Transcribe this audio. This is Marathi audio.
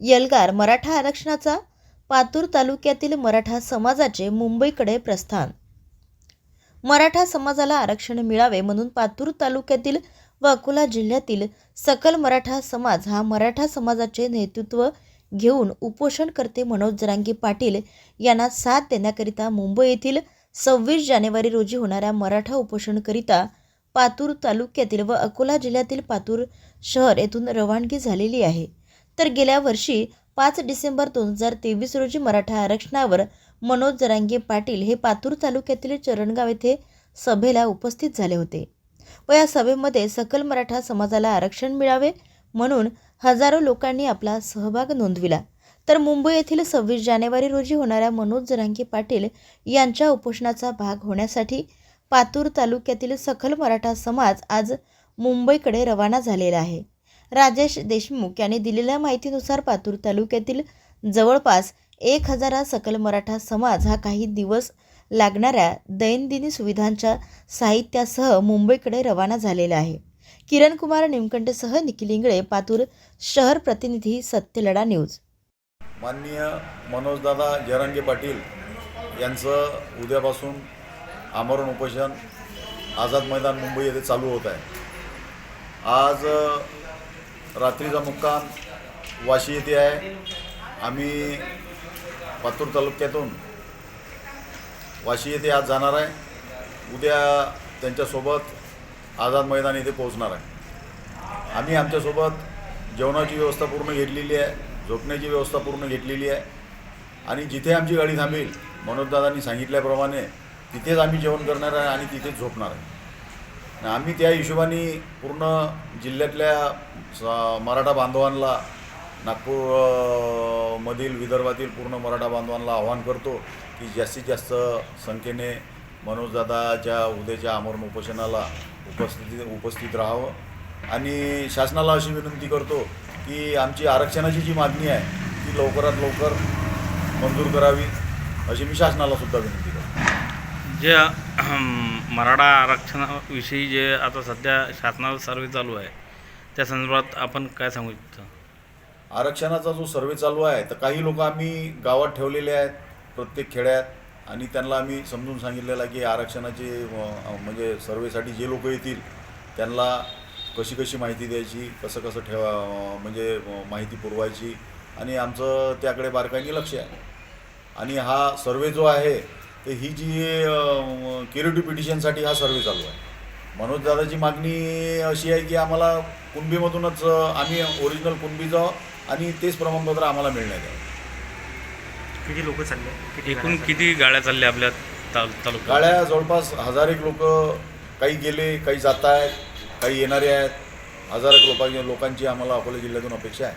यलगार मराठा आरक्षणाचा पातूर तालुक्यातील मराठा समाजाचे मुंबईकडे प्रस्थान. मराठा समाजाला आरक्षण मिळावे म्हणून पातूर तालुक्यातील व अकोला जिल्ह्यातील सकल मराठा समाज हा मराठा समाजाचे नेतृत्व घेऊन उपोषणकर्ते मनोज जरांगी पाटील यांना साथ देण्याकरिता मुंबई येथील सव्वीस जानेवारी रोजी होणाऱ्या मराठा उपोषणकरिता पातूर तालुक्यातील व अकोला जिल्ह्यातील पातूर शहर येथून रवानगी झालेली आहे. तर गेल्या वर्षी पाच डिसेंबर दोन हजार तेवीस रोजी मराठा आरक्षणावर मनोज जरांगे पाटील हे पातूर तालुक्यातील चरणगाव येथे सभेला उपस्थित झाले होते व या सभेमध्ये सकल मराठा समाजाला आरक्षण मिळावे म्हणून हजारो लोकांनी आपला सहभाग नोंदविला. तर मुंबई येथील सव्वीस जानेवारी रोजी होणाऱ्या मनोज जरांगे पाटील यांच्या उपोषणाचा भाग होण्यासाठी पातूर तालुक्यातील सखल मराठा समाज आज मुंबईकडे रवाना झालेला आहे. राजेश देशमुख यांनी दिलेल्या माहितीनुसार पातूर तालुक्यातील जवळपास एक हजारा सकल मराठा समाज हा काही दिवस लागणाऱ्या दैनंदिनी सुविधांच्या साहित्यासह मुंबईकडे रवाना झालेला आहे. किरण कुमार निमकंठसह निखिल इंगळे पातूर शहर प्रतिनिधी सत्यलढा न्यूज. माननीय मनोजदादा जयरंगे पाटील यांचं उद्यापासून आमरण उपोषण आझाद मैदान मुंबई येथे चालू होत आहे. आज रात्रीचा मुक्काम वाशी येथे आहे. आम्ही पातूर तालुक्यातून वाशी येथे आज जाणार आहे. उद्या त्यांच्यासोबत आझाद मैदान येथे पोहोचणार आहे. आम्ही आमच्यासोबत जेवणाची व्यवस्था पूर्ण घेतलेली आहे झोपण्याची व्यवस्था पूर्ण घेतलेली आहे. आणि जिथे आमची गाडी थांबेल मनोजदादांनी सांगितल्याप्रमाणे तिथेच आम्ही जेवण करणार आहे आणि तिथेच झोपणार आहे. आम्ही त्या हिशोबाने पूर्ण जिल्ह्यातल्या स- मराठा बांधवांना नागपूर मधील विदर्भातील पूर्ण मराठा बांधवांना आवाहन करतो की जास्तीत जास्त संख्येने मनोजदादाच्या उद्याच्या आमरण उपोषणाला उपस्थिती उपस्थित राहावं. आणि शासनाला अशी विनंती करतो की आमची आरक्षणाची जी मागणी आहे ती लवकरात लवकर मंजूर करावी अशी मी शासनाला सुद्धा विनंती करतो. जे मराठा आरक्षणाविषयी जे आता सध्या शासनाचा सर्वे चालू आहे त्या संदर्भात आपण काय सांगू इच्छितो? आरक्षणाचा जो सर्वे चालू आहे तर काही लोक आम्ही गावात ठेवलेले आहेत प्रत्येक खेड्यात आणि त्यांना आम्ही समजून सांगितलेलं आहे की आरक्षणाचे म्हणजे सर्वेसाठी जे लोक येतील त्यांना कशी कशी माहिती द्यायची कसं कसं ठेवा म्हणजे माहिती पुरवायची आणि आमचं त्याकडे बारकाईने लक्ष आहे. आणि हा सर्वे जो आहे तर ही जी क्युरिटी पिटिशनसाठी हा सर्वे चालू आहे. मनोज दादाची मागणी अशी आहे की आम्हाला कुणबीमधूनच आम्ही ओरिजिनल कुणबी जाऊ आणि तेच प्रमाणपत्र आम्हाला मिळण्यात यावं. किती लोक चालले? एकूण किती गाड्या चालल्या आपल्या ताल तालुक्यात? गाड्या जवळपास हजार एक लोक काही गेले काही जात आहेत काही येणारे आहेत. हजार एक लोकांची लोकांची आम्हाला अकोला जिल्ह्यातून अपेक्षा आहे.